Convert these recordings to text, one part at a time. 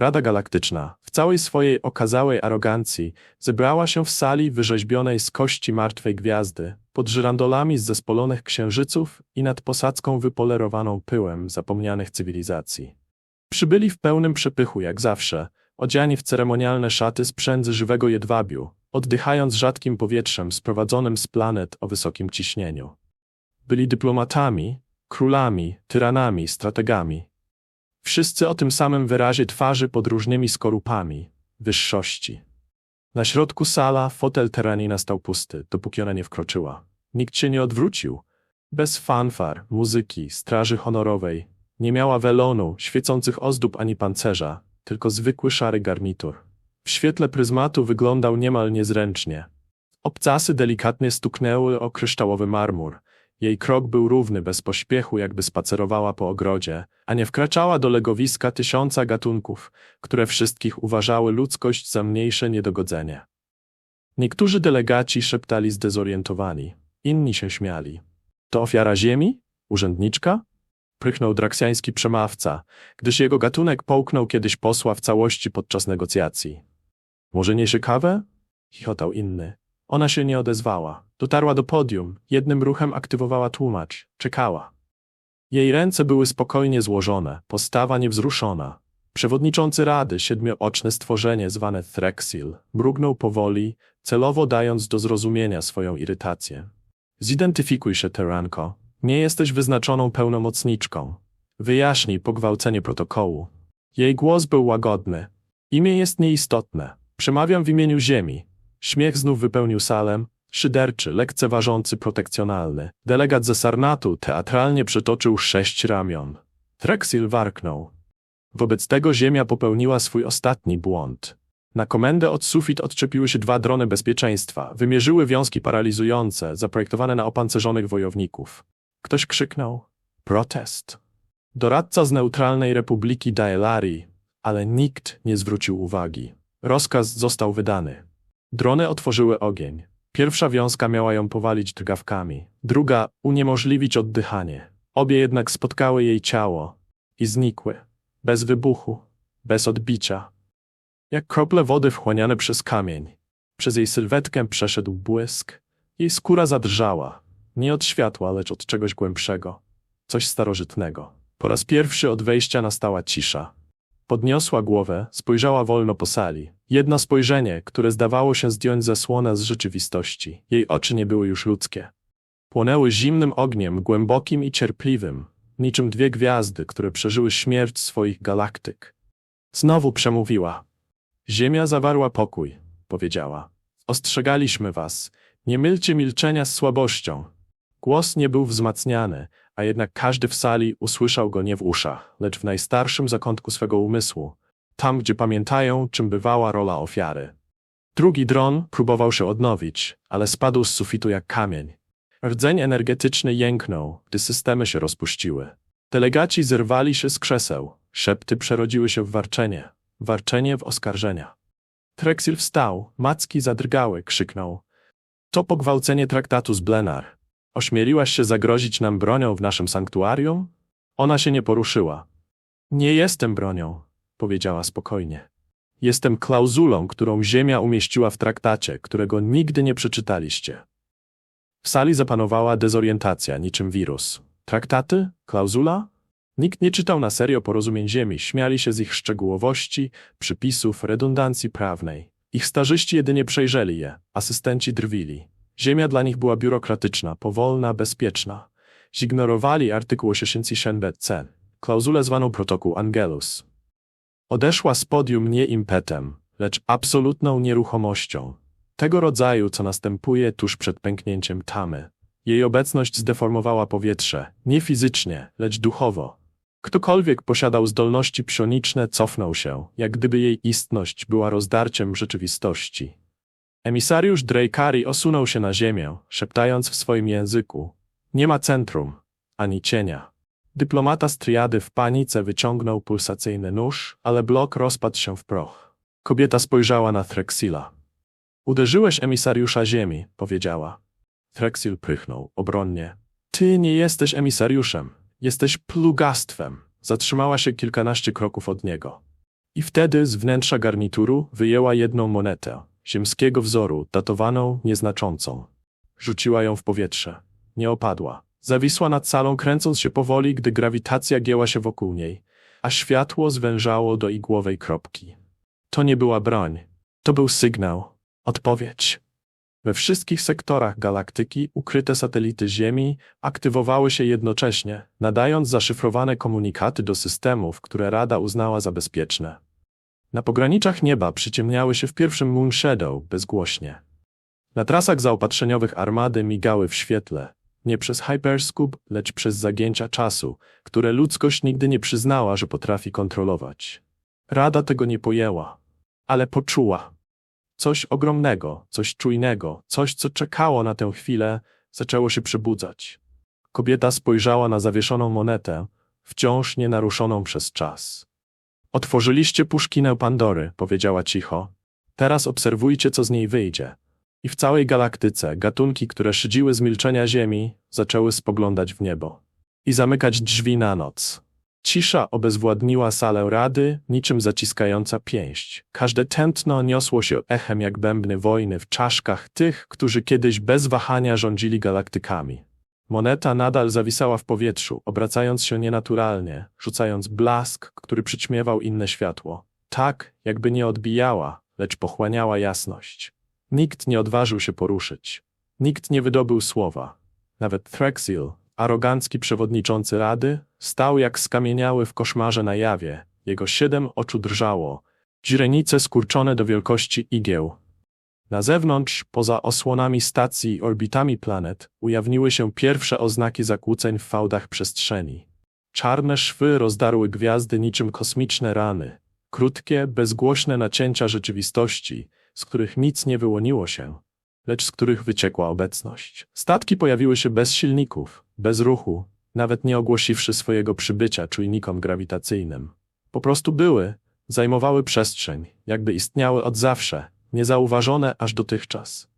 Rada Galaktyczna, w całej swojej okazałej arogancji, zebrała się w sali wyrzeźbionej z kości martwej gwiazdy, pod żyrandolami z zespolonych księżyców i nad posadzką wypolerowaną pyłem zapomnianych cywilizacji. Przybyli w pełnym przepychu, jak zawsze, odziani w ceremonialne szaty z przędzy żywego jedwabiu, oddychając rzadkim powietrzem sprowadzonym z planet o wysokim ciśnieniu. Byli dyplomatami, królami, tyranami, strategami. Wszyscy o tym samym wyrazie twarzy pod różnymi skorupami, wyższości. Na środku sala fotel Teranina stał pusty, dopóki ona nie wkroczyła. Nikt się nie odwrócił. Bez fanfar, muzyki, straży honorowej. Nie miała welonu, świecących ozdób ani pancerza, tylko zwykły szary garnitur. W świetle pryzmatu wyglądał niemal niezręcznie. Obcasy delikatnie stuknęły o kryształowy marmur. Jej krok był równy, bez pośpiechu, jakby spacerowała po ogrodzie, a nie wkraczała do legowiska tysiąca gatunków, które wszystkich uważały ludzkość za mniejsze niedogodzenie. Niektórzy delegaci szeptali zdezorientowani, inni się śmiali. To ofiara ziemi? Urzędniczka? Prychnął draksjański przemawca, gdyż jego gatunek połknął kiedyś posła w całości podczas negocjacji. Może nie ciekawe? Chichotał inny. Ona się nie odezwała. Dotarła do podium, jednym ruchem aktywowała tłumacz, czekała. Jej ręce były spokojnie złożone, postawa niewzruszona. Przewodniczący rady, siedmiooczne stworzenie zwane Threxil, mrugnął powoli, celowo dając do zrozumienia swoją irytację. Zidentyfikuj się, Teranko. Nie jesteś wyznaczoną pełnomocniczką. Wyjaśnij pogwałcenie protokołu. Jej głos był łagodny. Imię jest nieistotne. Przemawiam w imieniu Ziemi. Śmiech znów wypełnił salę, szyderczy, lekceważący, protekcjonalny. Delegat ze Sarnatu teatralnie przytoczył sześć ramion. Trexil warknął. Wobec tego Ziemia popełniła swój ostatni błąd. Na komendę od sufit odczepiły się dwa drony bezpieczeństwa, wymierzyły wiązki paralizujące, zaprojektowane na opancerzonych wojowników. Ktoś krzyknął: Protest. Doradca z neutralnej Republiki Daelari, ale nikt nie zwrócił uwagi. Rozkaz został wydany. Drony otworzyły ogień. Pierwsza wiązka miała ją powalić drgawkami, druga uniemożliwić oddychanie. Obie jednak spotkały jej ciało i znikły. Bez wybuchu, bez odbicia. Jak krople wody wchłaniane przez kamień. Przez jej sylwetkę przeszedł błysk. Jej skóra zadrżała. Nie od światła, lecz od czegoś głębszego. Coś starożytnego. Po raz pierwszy od wejścia nastała cisza. Podniosła głowę, spojrzała wolno po sali. Jedno spojrzenie, które zdawało się zdjąć zasłonę z rzeczywistości. Jej oczy nie były już ludzkie. Płonęły zimnym ogniem, głębokim i cierpliwym, niczym dwie gwiazdy, które przeżyły śmierć swoich galaktyk. Znowu przemówiła. Ziemia zawarła pokój, powiedziała. Ostrzegaliśmy was. Nie mylcie milczenia z słabością. Głos nie był wzmacniany, a jednak każdy w sali usłyszał go nie w uszach, lecz w najstarszym zakątku swego umysłu, tam gdzie pamiętają, czym bywała rola ofiary. Drugi dron próbował się odnowić, ale spadł z sufitu jak kamień. Rdzeń energetyczny jęknął, gdy systemy się rozpuściły. Delegaci zerwali się z krzeseł, szepty przerodziły się w warczenie, warczenie w oskarżenia. Trexil wstał, macki zadrgały, krzyknął. To pogwałcenie traktatu z Blenar. Ośmieliłaś się zagrozić nam bronią w naszym sanktuarium? Ona się nie poruszyła. Nie jestem bronią, powiedziała spokojnie. Jestem klauzulą, którą Ziemia umieściła w traktacie, którego nigdy nie przeczytaliście. W sali zapanowała dezorientacja, niczym wirus. Traktaty? Klauzula? Nikt nie czytał na serio porozumień Ziemi, śmiali się z ich szczegółowości, przypisów, redundancji prawnej. Ich starzyści jedynie przejrzeli je, asystenci drwili. Ziemia dla nich była biurokratyczna, powolna, bezpieczna. Zignorowali artykuł 87c, klauzulę zwaną protokół Angelus. Odeszła z podium nie impetem, lecz absolutną nieruchomością. Tego rodzaju, co następuje tuż przed pęknięciem tamy. Jej obecność zdeformowała powietrze, nie fizycznie, lecz duchowo. Ktokolwiek posiadał zdolności psioniczne, cofnął się, jak gdyby jej istność była rozdarciem rzeczywistości. Emisariusz Drejkari osunął się na ziemię, szeptając w swoim języku. Nie ma centrum, ani cienia. Dyplomata z triady w panice wyciągnął pulsacyjny nóż, ale blok rozpadł się w proch. Kobieta spojrzała na Threxila. Uderzyłeś emisariusza ziemi, powiedziała. Threxil prychnął, obronnie. Ty nie jesteś emisariuszem, jesteś plugastwem. Zatrzymała się kilkanaście kroków od niego. I wtedy z wnętrza garnituru wyjęła jedną monetę, ziemskiego wzoru, datowaną, nieznaczącą. Rzuciła ją w powietrze. Nie opadła. Zawisła nad salą, kręcąc się powoli, gdy grawitacja gięła się wokół niej, a światło zwężało do igłowej kropki. To nie była broń. To był sygnał. Odpowiedź. We wszystkich sektorach galaktyki ukryte satelity Ziemi aktywowały się jednocześnie, nadając zaszyfrowane komunikaty do systemów, które Rada uznała za bezpieczne. Na pograniczach nieba przyciemniały się w pierwszym Moon Shadow bezgłośnie. Na trasach zaopatrzeniowych armady migały w świetle, nie przez hyperscoop, lecz przez zagięcia czasu, które ludzkość nigdy nie przyznała, że potrafi kontrolować. Rada tego nie pojęła, ale poczuła. Coś ogromnego, coś czujnego, coś, co czekało na tę chwilę, zaczęło się przebudzać. Kobieta spojrzała na zawieszoną monetę, wciąż nienaruszoną przez czas. Otworzyliście puszkinę Pandory, powiedziała cicho. Teraz obserwujcie, co z niej wyjdzie. I w całej galaktyce gatunki, które szydziły z milczenia Ziemi, zaczęły spoglądać w niebo. I zamykać drzwi na noc. Cisza obezwładniła salę rady, niczym zaciskająca pięść. Każde tętno niosło się echem jak bębny wojny w czaszkach tych, którzy kiedyś bez wahania rządzili galaktykami. Moneta nadal zawisała w powietrzu, obracając się nienaturalnie, rzucając blask, który przyćmiewał inne światło. Tak, jakby nie odbijała, lecz pochłaniała jasność. Nikt nie odważył się poruszyć. Nikt nie wydobył słowa. Nawet Threxil, arogancki przewodniczący rady, stał jak skamieniały w koszmarze na jawie. Jego siedem oczu drżało. Źrenice skurczone do wielkości igieł. Na zewnątrz, poza osłonami stacji i orbitami planet, ujawniły się pierwsze oznaki zakłóceń w fałdach przestrzeni. Czarne szwy rozdarły gwiazdy niczym kosmiczne rany. Krótkie, bezgłośne nacięcia rzeczywistości, z których nic nie wyłoniło się, lecz z których wyciekła obecność. Statki pojawiły się bez silników, bez ruchu, nawet nie ogłosiwszy swojego przybycia czujnikom grawitacyjnym. Po prostu były, zajmowały przestrzeń, jakby istniały od zawsze, niezauważone aż dotychczas.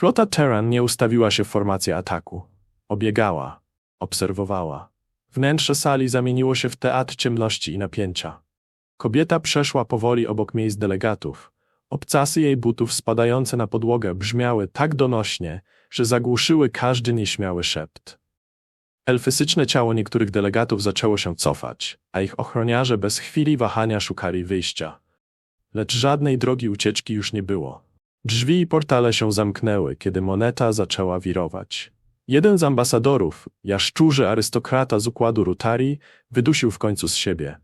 Flota Terran nie ustawiła się w formację ataku. Obiegała, obserwowała. Wnętrze sali zamieniło się w teatr ciemności i napięcia. Kobieta przeszła powoli obok miejsc delegatów. Obcasy jej butów spadające na podłogę brzmiały tak donośnie, że zagłuszyły każdy nieśmiały szept. Elfysyczne ciało niektórych delegatów zaczęło się cofać, a ich ochroniarze bez chwili wahania szukali wyjścia. Lecz żadnej drogi ucieczki już nie było. Drzwi i portale się zamknęły, kiedy moneta zaczęła wirować. Jeden z ambasadorów, jaszczurzy arystokrata z układu Rutari, wydusił w końcu z siebie.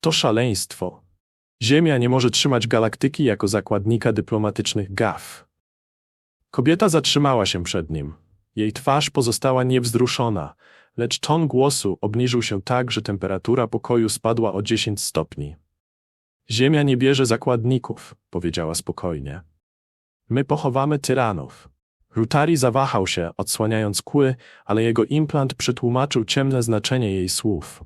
To szaleństwo. Ziemia nie może trzymać galaktyki jako zakładnika dyplomatycznych gaf. Kobieta zatrzymała się przed nim. Jej twarz pozostała niewzruszona, lecz ton głosu obniżył się tak, że temperatura pokoju spadła o 10 stopni. Ziemia nie bierze zakładników, powiedziała spokojnie. My pochowamy tyranów. Rutari zawahał się, odsłaniając kły, ale jego implant przetłumaczył ciemne znaczenie jej słów.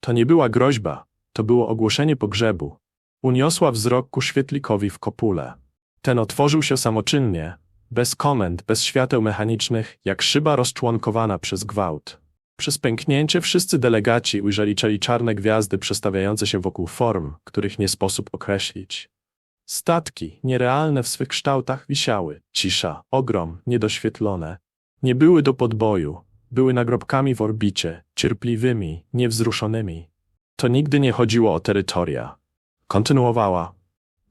To nie była groźba, to było ogłoszenie pogrzebu. Uniosła wzrok ku świetlikowi w kopule. Ten otworzył się samoczynnie, bez komend, bez świateł mechanicznych, jak szyba rozczłonkowana przez gwałt. Przez pęknięcie wszyscy delegaci ujrzeli czeli czarne gwiazdy przestawiające się wokół form, których nie sposób określić. Statki, nierealne w swych kształtach, wisiały. Cisza, ogrom, niedoświetlone. Nie były do podboju, były nagrobkami w orbicie, cierpliwymi, niewzruszonymi. To nigdy nie chodziło o terytoria. Kontynuowała.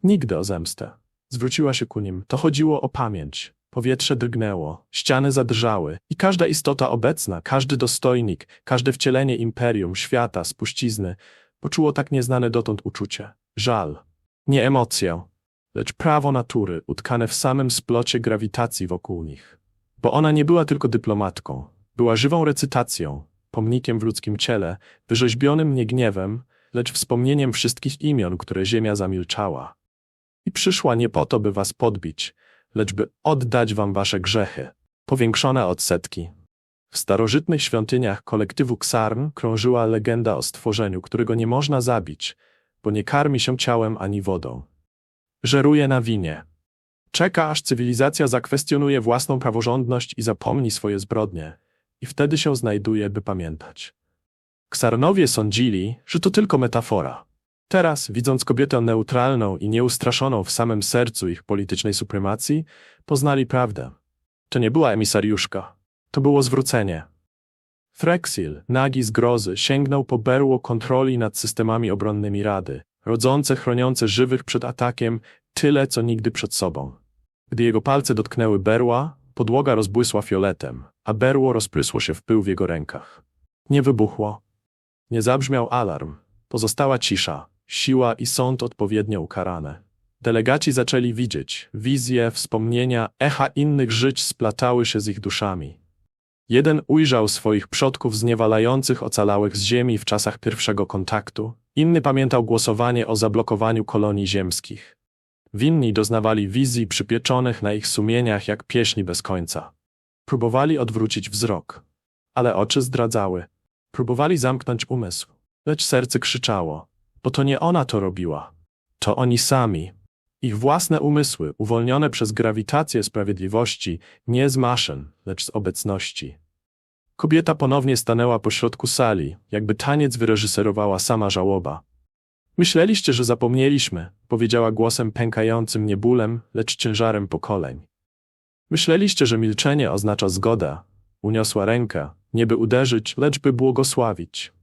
Nigdy o zemstę. Zwróciła się ku nim. To chodziło o pamięć. Powietrze drgnęło, ściany zadrżały i każda istota obecna, każdy dostojnik, każde wcielenie imperium, świata, spuścizny poczuło tak nieznane dotąd uczucie. Żal. Nie emocję, lecz prawo natury utkane w samym splocie grawitacji wokół nich. Bo ona nie była tylko dyplomatką, była żywą recytacją, pomnikiem w ludzkim ciele, wyrzeźbionym nie gniewem, lecz wspomnieniem wszystkich imion, które ziemia zamilczała. I przyszła nie po to, by was podbić, lecz by oddać wam wasze grzechy, powiększone odsetki. W starożytnych świątyniach kolektywu Ksarn krążyła legenda o stworzeniu, którego nie można zabić, bo nie karmi się ciałem ani wodą. Żeruje na winie. Czeka, aż cywilizacja zakwestionuje własną praworządność i zapomni swoje zbrodnie, i wtedy się znajduje, by pamiętać. Ksarnowie sądzili, że to tylko metafora. Teraz, widząc kobietę neutralną i nieustraszoną w samym sercu ich politycznej supremacji, poznali prawdę. To nie była emisariuszka. To było zwrócenie. Frexil, nagi z grozy, sięgnął po berło kontroli nad systemami obronnymi Rady, rodzące, chroniące żywych przed atakiem tyle, co nigdy przed sobą. Gdy jego palce dotknęły berła, podłoga rozbłysła fioletem, a berło rozprysło się w pył w jego rękach. Nie wybuchło. Nie zabrzmiał alarm. Pozostała cisza, siła i sąd odpowiednio ukarane. Delegaci zaczęli widzieć, wizje, wspomnienia, echa innych żyć splatały się z ich duszami. Jeden ujrzał swoich przodków zniewalających ocalałych z ziemi w czasach pierwszego kontaktu, inny pamiętał głosowanie o zablokowaniu kolonii ziemskich. Winni doznawali wizji przypieczonych na ich sumieniach jak pieśni bez końca. Próbowali odwrócić wzrok, ale oczy zdradzały. Próbowali zamknąć umysł, lecz serce krzyczało, bo to nie ona to robiła. To oni sami. Ich własne umysły, uwolnione przez grawitację sprawiedliwości, nie z maszyn, lecz z obecności. Kobieta ponownie stanęła pośrodku sali, jakby taniec wyreżyserowała sama żałoba. Myśleliście, że zapomnieliśmy, powiedziała głosem pękającym nie bólem, lecz ciężarem pokoleń. Myśleliście, że milczenie oznacza zgoda. Uniosła rękę, nie by uderzyć, lecz by błogosławić.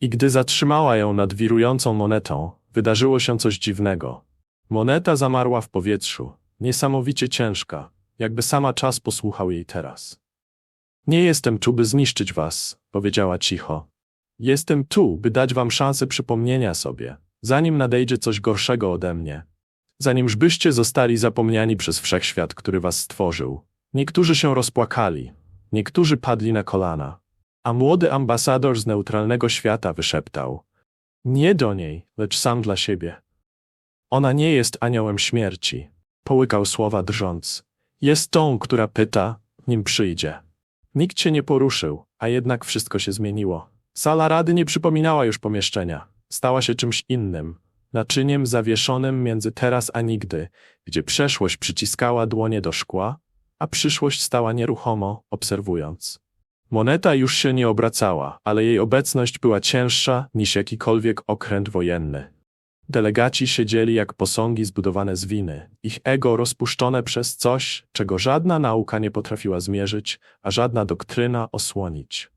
I gdy zatrzymała ją nad wirującą monetą, wydarzyło się coś dziwnego. Moneta zamarła w powietrzu, niesamowicie ciężka, jakby sama czas posłuchał jej teraz. Nie jestem tu, by zniszczyć was, powiedziała cicho. Jestem tu, by dać wam szansę przypomnienia sobie, zanim nadejdzie coś gorszego ode mnie. Zanimżbyście zostali zapomniani przez wszechświat, który was stworzył. Niektórzy się rozpłakali, niektórzy padli na kolana, a młody ambasador z neutralnego świata wyszeptał: Nie do niej, lecz sam dla siebie. Ona nie jest aniołem śmierci, połykał słowa drżąc. Jest tą, która pyta, nim przyjdzie. Nikt się nie poruszył, a jednak wszystko się zmieniło. Sala rady nie przypominała już pomieszczenia. Stała się czymś innym, naczyniem zawieszonym między teraz a nigdy, gdzie przeszłość przyciskała dłonie do szkła, a przyszłość stała nieruchomo, obserwując. Moneta już się nie obracała, ale jej obecność była cięższa niż jakikolwiek okręt wojenny. Delegaci siedzieli jak posągi zbudowane z winy, ich ego rozpuszczone przez coś, czego żadna nauka nie potrafiła zmierzyć, a żadna doktryna osłonić.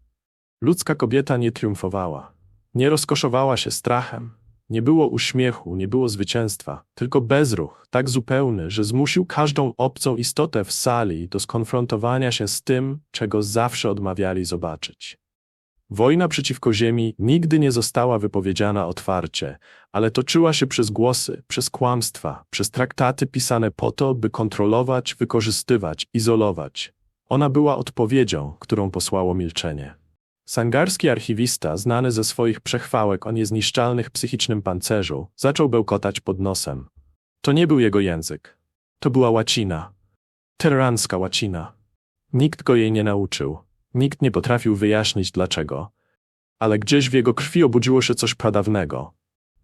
Ludzka kobieta nie triumfowała, nie rozkoszowała się strachem, nie było uśmiechu, nie było zwycięstwa, tylko bezruch, tak zupełny, że zmusił każdą obcą istotę w sali do skonfrontowania się z tym, czego zawsze odmawiali zobaczyć. Wojna przeciwko Ziemi nigdy nie została wypowiedziana otwarcie, ale toczyła się przez głosy, przez kłamstwa, przez traktaty pisane po to, by kontrolować, wykorzystywać, izolować. Ona była odpowiedzią, którą posłało milczenie. Sangarski archiwista, znany ze swoich przechwałek o niezniszczalnych psychicznym pancerzu, zaczął bełkotać pod nosem. To nie był jego język. To była łacina. Terranska łacina. Nikt go jej nie nauczył. Nikt nie potrafił wyjaśnić dlaczego. Ale gdzieś w jego krwi obudziło się coś pradawnego.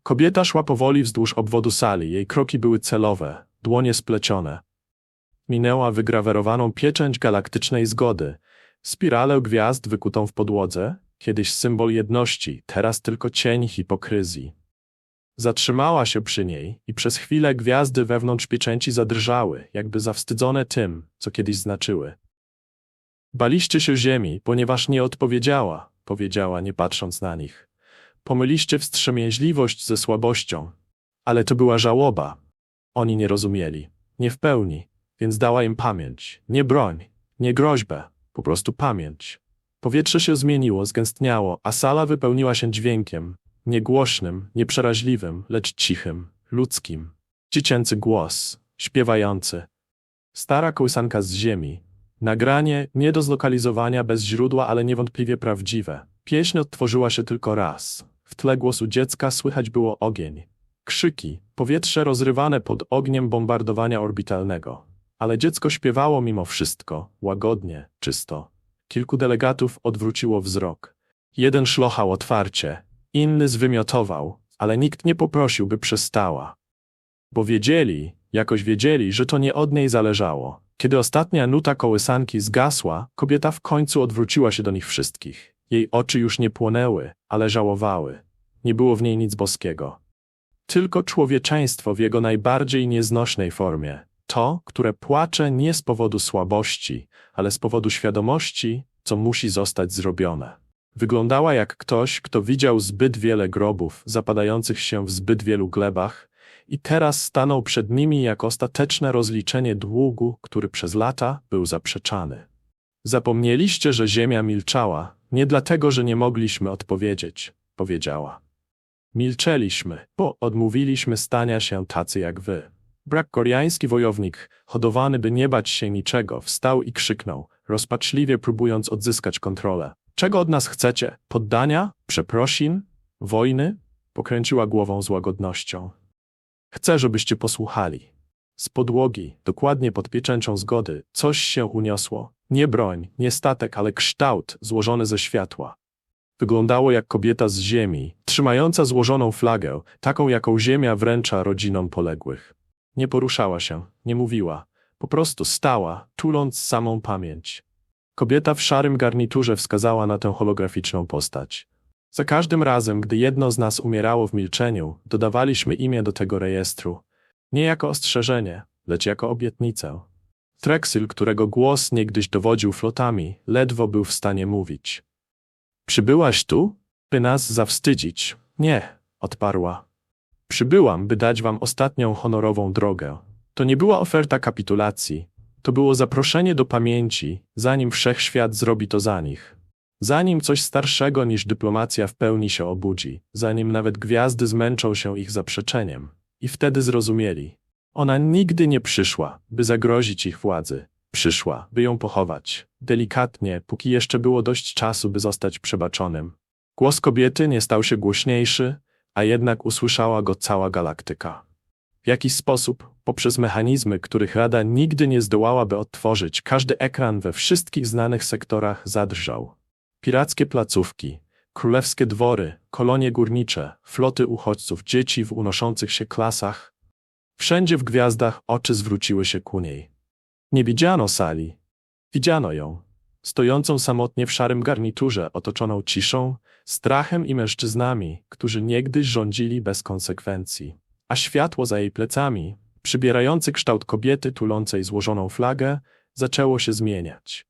Kobieta szła powoli wzdłuż obwodu sali, jej kroki były celowe, dłonie splecione. Minęła wygrawerowaną pieczęć galaktycznej zgody, spiralę gwiazd wykutą w podłodze, kiedyś symbol jedności, teraz tylko cień hipokryzji. Zatrzymała się przy niej i przez chwilę gwiazdy wewnątrz pieczęci zadrżały, jakby zawstydzone tym, co kiedyś znaczyły. Baliście się ziemi, ponieważ nie odpowiedziała, powiedziała, nie patrząc na nich. Pomyliście wstrzemięźliwość ze słabością. Ale to była żałoba. Oni nie rozumieli. Nie w pełni, więc dała im pamięć. Nie broń, nie groźbę, po prostu pamięć. Powietrze się zmieniło, zgęstniało, a sala wypełniła się dźwiękiem. Niegłośnym, nieprzeraźliwym, lecz cichym, ludzkim. Dziecięcy głos, śpiewający. Stara kołysanka z ziemi, Nagranie nie do zlokalizowania bez źródła, ale niewątpliwie prawdziwe. Pieśń odtworzyła się tylko raz. W tle głosu dziecka słychać było ogień. Krzyki, powietrze rozrywane pod ogniem bombardowania orbitalnego. Ale dziecko śpiewało mimo wszystko, łagodnie, czysto. Kilku delegatów odwróciło wzrok. Jeden szlochał otwarcie, inny zwymiotował, ale nikt nie poprosił, by przestała. Bo wiedzieli, jakoś wiedzieli, że to nie od niej zależało. Kiedy ostatnia nuta kołysanki zgasła, kobieta w końcu odwróciła się do nich wszystkich. Jej oczy już nie płonęły, ale żałowały. Nie było w niej nic boskiego. Tylko człowieczeństwo w jego najbardziej nieznośnej formie. To, które płacze nie z powodu słabości, ale z powodu świadomości, co musi zostać zrobione. Wyglądała jak ktoś, kto widział zbyt wiele grobów zapadających się w zbyt wielu glebach i teraz stanął przed nimi jak ostateczne rozliczenie długu, który przez lata był zaprzeczany. Zapomnieliście, że ziemia milczała, nie dlatego, że nie mogliśmy odpowiedzieć, powiedziała. Milczeliśmy, bo odmówiliśmy stania się tacy jak wy. Brak koreański wojownik, hodowany by nie bać się niczego, wstał i krzyknął, rozpaczliwie próbując odzyskać kontrolę. Czego od nas chcecie? Poddania? Przeprosin? Wojny? Pokręciła głową z łagodnością. Chcę, żebyście posłuchali. Z podłogi, dokładnie pod pieczęcią zgody, coś się uniosło. Nie broń, nie statek, ale kształt złożony ze światła. Wyglądało jak kobieta z ziemi, trzymająca złożoną flagę, taką jaką ziemia wręcza rodzinom poległych. Nie poruszała się, nie mówiła, po prostu stała, tuląc samą pamięć. Kobieta w szarym garniturze wskazała na tę holograficzną postać. Za każdym razem, gdy jedno z nas umierało w milczeniu, dodawaliśmy imię do tego rejestru. Nie jako ostrzeżenie, lecz jako obietnicę. Trexil, którego głos niegdyś dowodził flotami, ledwo był w stanie mówić. Przybyłaś tu, by nas zawstydzić? Nie, odparła. Przybyłam, by dać wam ostatnią honorową drogę. To nie była oferta kapitulacji. To było zaproszenie do pamięci, zanim wszechświat zrobi to za nich. Zanim coś starszego niż dyplomacja w pełni się obudzi, zanim nawet gwiazdy zmęczą się ich zaprzeczeniem. I wtedy zrozumieli. Ona nigdy nie przyszła, by zagrozić ich władzy. Przyszła, by ją pochować. Delikatnie, póki jeszcze było dość czasu, by zostać przebaczonym. Głos kobiety nie stał się głośniejszy, a jednak usłyszała go cała galaktyka. W jakiś sposób, poprzez mechanizmy, których Rada nigdy nie zdołałaby odtworzyć, każdy ekran we wszystkich znanych sektorach zadrżał. Pirackie placówki, królewskie dwory, kolonie górnicze, floty uchodźców, dzieci w unoszących się klasach. Wszędzie w gwiazdach oczy zwróciły się ku niej. Nie widziano sali. Widziano ją, stojącą samotnie w szarym garniturze, otoczoną ciszą, strachem i mężczyznami, którzy niegdyś rządzili bez konsekwencji. A światło za jej plecami, przybierający kształt kobiety tulącej złożoną flagę, zaczęło się zmieniać.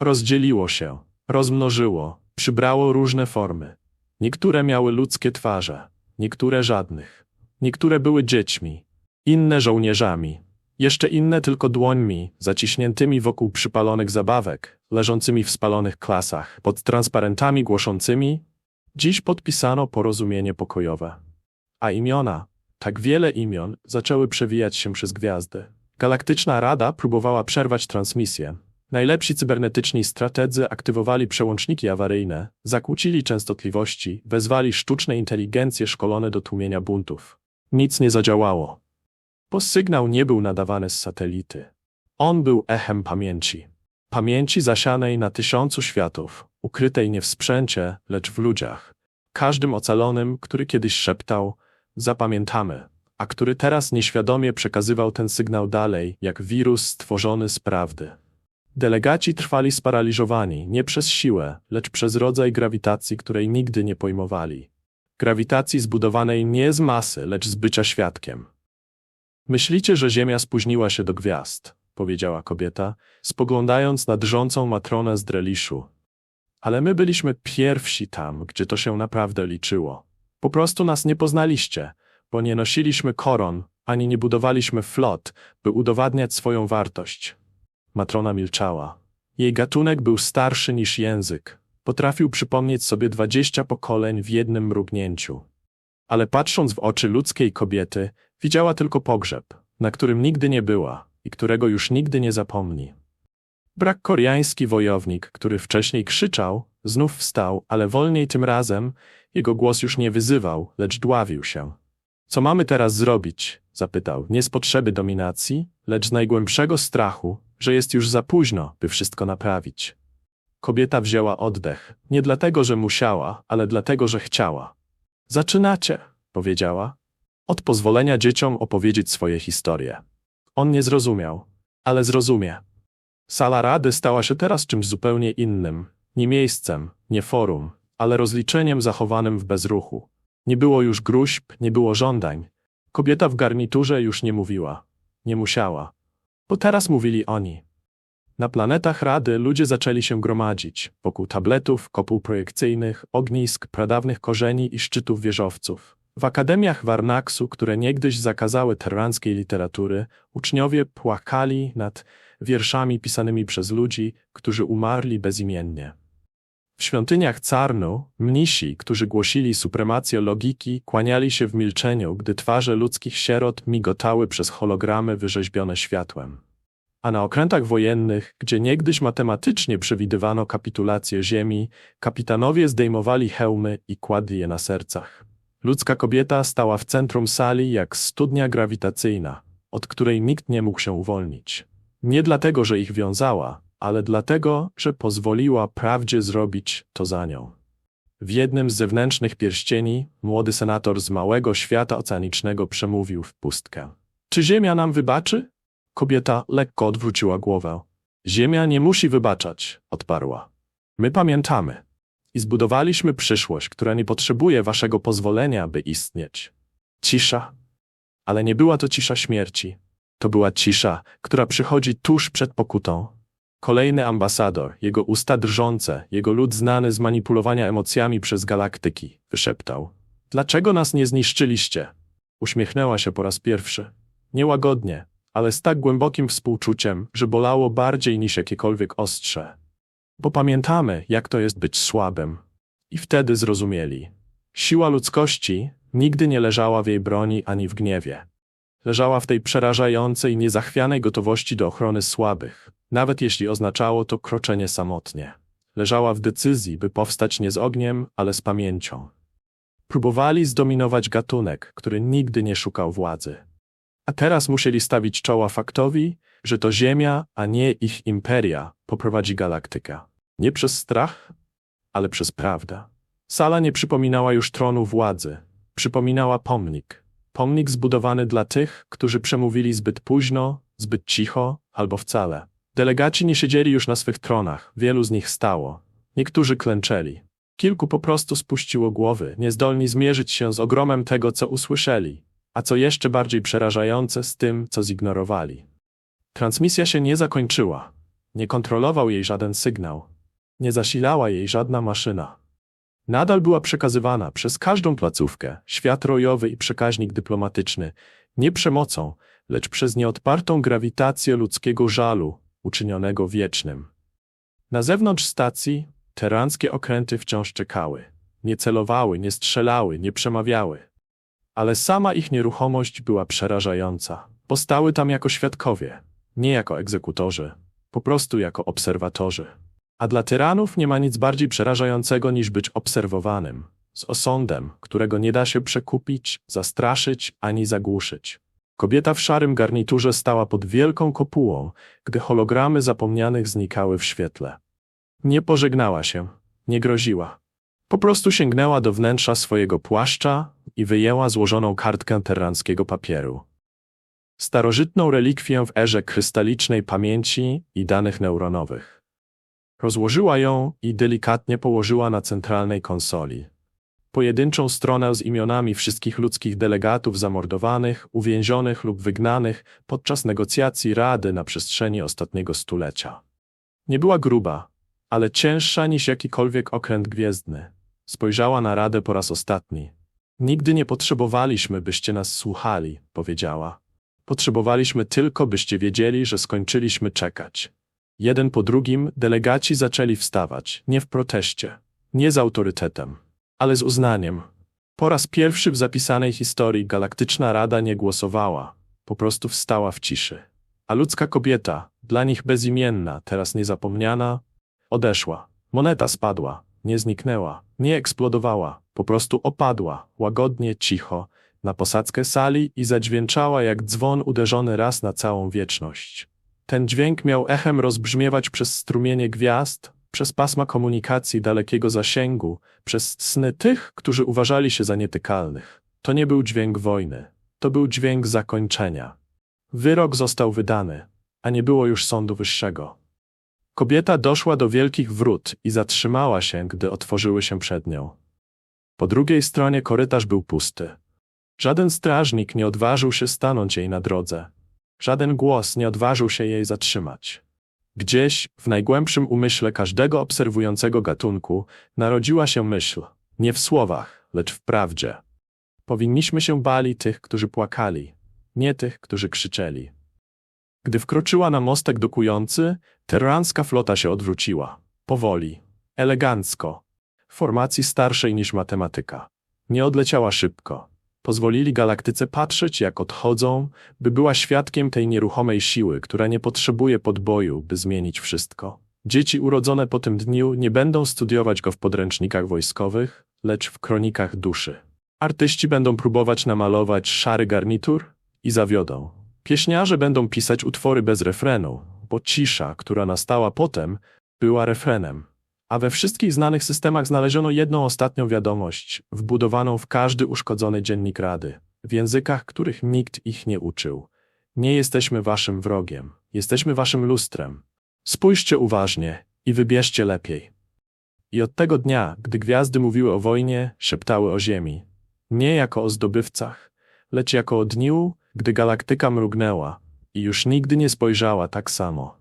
Rozdzieliło się, rozmnożyło, przybrało różne formy. Niektóre miały ludzkie twarze, niektóre żadnych. Niektóre były dziećmi, inne żołnierzami, jeszcze inne tylko dłońmi, zaciśniętymi wokół przypalonych zabawek, leżącymi w spalonych klasach, pod transparentami głoszącymi Dziś podpisano porozumienie pokojowe. A imiona, tak wiele imion, zaczęły przewijać się przez gwiazdy. Galaktyczna Rada próbowała przerwać transmisję. Najlepsi cybernetyczni strategzy aktywowali przełączniki awaryjne, zakłócili częstotliwości, wezwali sztuczne inteligencje szkolone do tłumienia buntów. Nic nie zadziałało. Bo sygnał nie był nadawany z satelity. On był echem pamięci. Pamięci zasianej na tysiącu światów, ukrytej nie w sprzęcie, lecz w ludziach. Każdym ocalonym, który kiedyś szeptał, zapamiętamy, a który teraz nieświadomie przekazywał ten sygnał dalej, jak wirus stworzony z prawdy. Delegaci trwali sparaliżowani nie przez siłę, lecz przez rodzaj grawitacji, której nigdy nie pojmowali. Grawitacji zbudowanej nie z masy, lecz z bycia świadkiem. Myślicie, że Ziemia spóźniła się do gwiazd, powiedziała kobieta, spoglądając na drżącą matronę z Dreliszu. Ale my byliśmy pierwsi tam, gdzie to się naprawdę liczyło. Po prostu nas nie poznaliście, bo nie nosiliśmy koron, ani nie budowaliśmy flot, by udowadniać swoją wartość. Matrona milczała. Jej gatunek był starszy niż język. Potrafił przypomnieć sobie dwadzieścia pokoleń w jednym mrugnięciu. Ale patrząc w oczy ludzkiej kobiety, widziała tylko pogrzeb, na którym nigdy nie była i którego już nigdy nie zapomni. Brak koreański wojownik, który wcześniej krzyczał, znów wstał, ale wolniej tym razem jego głos już nie wyzywał, lecz dławił się. Co mamy teraz zrobić? zapytał, nie z potrzeby dominacji, lecz z najgłębszego strachu, że jest już za późno, by wszystko naprawić. Kobieta wzięła oddech, nie dlatego, że musiała, ale dlatego, że chciała. Zaczynacie, powiedziała. Od pozwolenia dzieciom opowiedzieć swoje historie. On nie zrozumiał, ale zrozumie. Sala rady stała się teraz czymś zupełnie innym. Nie miejscem, nie forum, ale rozliczeniem zachowanym w bezruchu. Nie było już gruźb, nie było żądań, Kobieta w garniturze już nie mówiła. Nie musiała. Bo teraz mówili oni. Na planetach Rady ludzie zaczęli się gromadzić wokół tabletów, kopuł projekcyjnych, ognisk, pradawnych korzeni i szczytów wieżowców. W akademiach Warnaksu, które niegdyś zakazały terranskiej literatury, uczniowie płakali nad wierszami pisanymi przez ludzi, którzy umarli bezimiennie. W świątyniach Carnu mnisi, którzy głosili supremację logiki, kłaniali się w milczeniu, gdy twarze ludzkich sierot migotały przez hologramy wyrzeźbione światłem. A na okrętach wojennych, gdzie niegdyś matematycznie przewidywano kapitulację Ziemi, kapitanowie zdejmowali hełmy i kładli je na sercach. Ludzka kobieta stała w centrum sali jak studnia grawitacyjna, od której nikt nie mógł się uwolnić. Nie dlatego, że ich wiązała, ale dlatego, że pozwoliła prawdzie zrobić to za nią. W jednym z zewnętrznych pierścieni młody senator z małego świata oceanicznego przemówił w pustkę. Czy Ziemia nam wybaczy? Kobieta lekko odwróciła głowę. Ziemia nie musi wybaczać, odparła. My pamiętamy. I zbudowaliśmy przyszłość, która nie potrzebuje waszego pozwolenia, by istnieć. Cisza. Ale nie była to cisza śmierci. To była cisza, która przychodzi tuż przed pokutą. Kolejny ambasador, jego usta drżące, jego lud znany z manipulowania emocjami przez galaktyki, wyszeptał. Dlaczego nas nie zniszczyliście? Uśmiechnęła się po raz pierwszy. Niełagodnie, ale z tak głębokim współczuciem, że bolało bardziej niż jakiekolwiek ostrze. Bo pamiętamy, jak to jest być słabym. I wtedy zrozumieli. Siła ludzkości nigdy nie leżała w jej broni ani w gniewie. Leżała w tej przerażającej, niezachwianej gotowości do ochrony słabych, nawet jeśli oznaczało to kroczenie samotnie. Leżała w decyzji, by powstać nie z ogniem, ale z pamięcią. Próbowali zdominować gatunek, który nigdy nie szukał władzy. A teraz musieli stawić czoła faktowi, że to Ziemia, a nie ich imperia, poprowadzi galaktyka. Nie przez strach, ale przez prawdę. Sala nie przypominała już tronu władzy. Przypominała pomnik. Pomnik zbudowany dla tych, którzy przemówili zbyt późno, zbyt cicho albo wcale. Delegaci nie siedzieli już na swych tronach, wielu z nich stało. Niektórzy klęczeli. Kilku po prostu spuściło głowy, niezdolni zmierzyć się z ogromem tego, co usłyszeli, a co jeszcze bardziej przerażające z tym, co zignorowali. Transmisja się nie zakończyła. Nie kontrolował jej żaden sygnał. Nie zasilała jej żadna maszyna. Nadal była przekazywana przez każdą placówkę, świat rojowy i przekaźnik dyplomatyczny, nie przemocą, lecz przez nieodpartą grawitację ludzkiego żalu, uczynionego wiecznym. Na zewnątrz stacji teranckie okręty wciąż czekały. Nie celowały, nie strzelały, nie przemawiały. Ale sama ich nieruchomość była przerażająca. Postały tam jako świadkowie, nie jako egzekutorzy, po prostu jako obserwatorzy. A dla tyranów nie ma nic bardziej przerażającego niż być obserwowanym, z osądem, którego nie da się przekupić, zastraszyć ani zagłuszyć. Kobieta w szarym garniturze stała pod wielką kopułą, gdy hologramy zapomnianych znikały w świetle. Nie pożegnała się, nie groziła. Po prostu sięgnęła do wnętrza swojego płaszcza i wyjęła złożoną kartkę terranckiego papieru. Starożytną relikwię w erze krystalicznej pamięci i danych neuronowych. Rozłożyła ją i delikatnie położyła na centralnej konsoli. Pojedynczą stronę z imionami wszystkich ludzkich delegatów zamordowanych, uwięzionych lub wygnanych podczas negocjacji Rady na przestrzeni ostatniego stulecia. Nie była gruba, ale cięższa niż jakikolwiek okręt gwiezdny. Spojrzała na Radę po raz ostatni. Nigdy nie potrzebowaliśmy, byście nas słuchali, powiedziała. Potrzebowaliśmy tylko, byście wiedzieli, że skończyliśmy czekać. Jeden po drugim delegaci zaczęli wstawać, nie w proteście, nie z autorytetem, ale z uznaniem. Po raz pierwszy w zapisanej historii Galaktyczna Rada nie głosowała, po prostu wstała w ciszy. A ludzka kobieta, dla nich bezimienna, teraz niezapomniana, odeszła. Moneta spadła, nie zniknęła, nie eksplodowała, po prostu opadła, łagodnie, cicho, na posadzkę sali i zadźwięczała jak dzwon uderzony raz na całą wieczność. Ten dźwięk miał echem rozbrzmiewać przez strumienie gwiazd, przez pasma komunikacji dalekiego zasięgu, przez sny tych, którzy uważali się za nietykalnych. To nie był dźwięk wojny, to był dźwięk zakończenia. Wyrok został wydany, a nie było już sądu wyższego. Kobieta doszła do wielkich wrót i zatrzymała się, gdy otworzyły się przed nią. Po drugiej stronie korytarz był pusty. Żaden strażnik nie odważył się stanąć jej na drodze. Żaden głos nie odważył się jej zatrzymać. Gdzieś, w najgłębszym umyśle każdego obserwującego gatunku, narodziła się myśl, nie w słowach, lecz w prawdzie. Powinniśmy się bali tych, którzy płakali, nie tych, którzy krzyczeli. Gdy wkroczyła na mostek dokujący, terrańska flota się odwróciła. Powoli, elegancko, w formacji starszej niż matematyka. Nie odleciała szybko. Pozwolili galaktyce patrzeć, jak odchodzą, by była świadkiem tej nieruchomej siły, która nie potrzebuje podboju, by zmienić wszystko. Dzieci urodzone po tym dniu nie będą studiować go w podręcznikach wojskowych, lecz w kronikach duszy. Artyści będą próbować namalować szary garnitur i zawiodą. Pieśniarze będą pisać utwory bez refrenu, bo cisza, która nastała potem, była refrenem. A we wszystkich znanych systemach znaleziono jedną ostatnią wiadomość, wbudowaną w każdy uszkodzony dziennik rady, w językach, których nikt ich nie uczył. Nie jesteśmy waszym wrogiem, jesteśmy waszym lustrem. Spójrzcie uważnie i wybierzcie lepiej. I od tego dnia, gdy gwiazdy mówiły o wojnie, szeptały o ziemi. Nie jako o zdobywcach, lecz jako o dniu, gdy galaktyka mrugnęła i już nigdy nie spojrzała tak samo.